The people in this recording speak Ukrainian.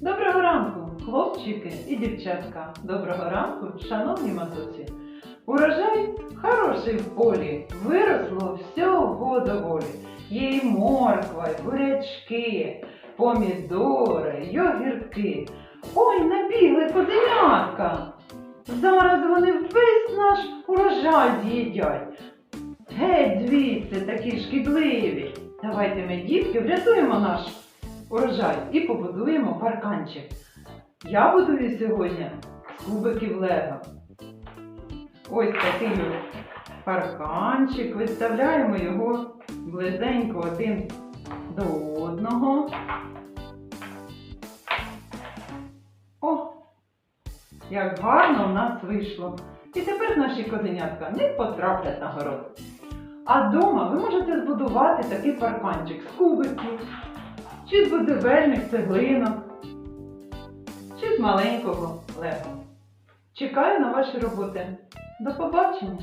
Доброго ранку, хлопчики і дівчатка. Доброго ранку, шановні матусі. Урожай хороший в полі, виросло всього доволі. Є і морква, і бурячки, помідори, й огірки. Ой, набігли козенятка. Зараз вони весь наш урожай з'їдять. Геть звідси такі шкідливі. Давайте ми, дітки, врятуємо наш урожай і побудуємо парканчик. Я будую сьогодні з кубиків Лего. Ось такий парканчик. Виставляємо його близенько один до одного. О! Як гарно в нас вийшло. І тепер наші козенятка не потраплять на город. А вдома ви можете збудувати такий парканчик з кубиків, чи з будівельних цеглинок, чи з маленького лего. Чекаю на ваші роботи. До побачення!